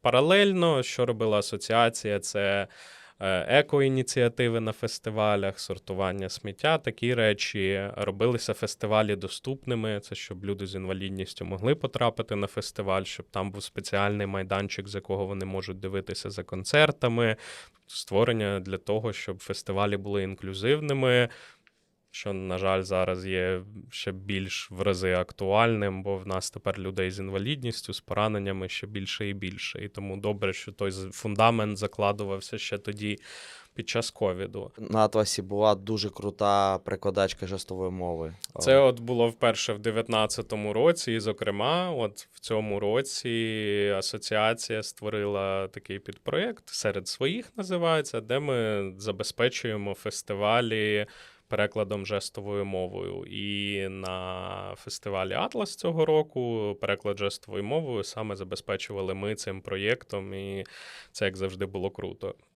Паралельно, що робила асоціація, це е, еко-ініціативи на фестивалях, сортування сміття, такі речі. Робилися фестивалі доступними. Це щоб люди з інвалідністю могли потрапити на фестиваль, щоб там був спеціальний майданчик, з якого вони можуть дивитися за концертами. Створення для того, щоб фестивалі були інклюзивними. Що, на жаль, зараз є ще більш в рази актуальним, бо в нас тепер людей з інвалідністю, з пораненнями ще більше і більше. І тому добре, що той фундамент закладувався ще тоді під час ковіду. На Атласі була дуже крута перекладачка жестової мови. Це от було вперше в 19-му році, і, зокрема, от в цьому році асоціація створила такий підпроєкт серед своїх називається, де ми забезпечуємо фестивалі перекладом жестовою мовою. І на фестивалі Атлас цього року переклад жестовою мовою саме забезпечували ми цим проєктом, і це як завжди було круто.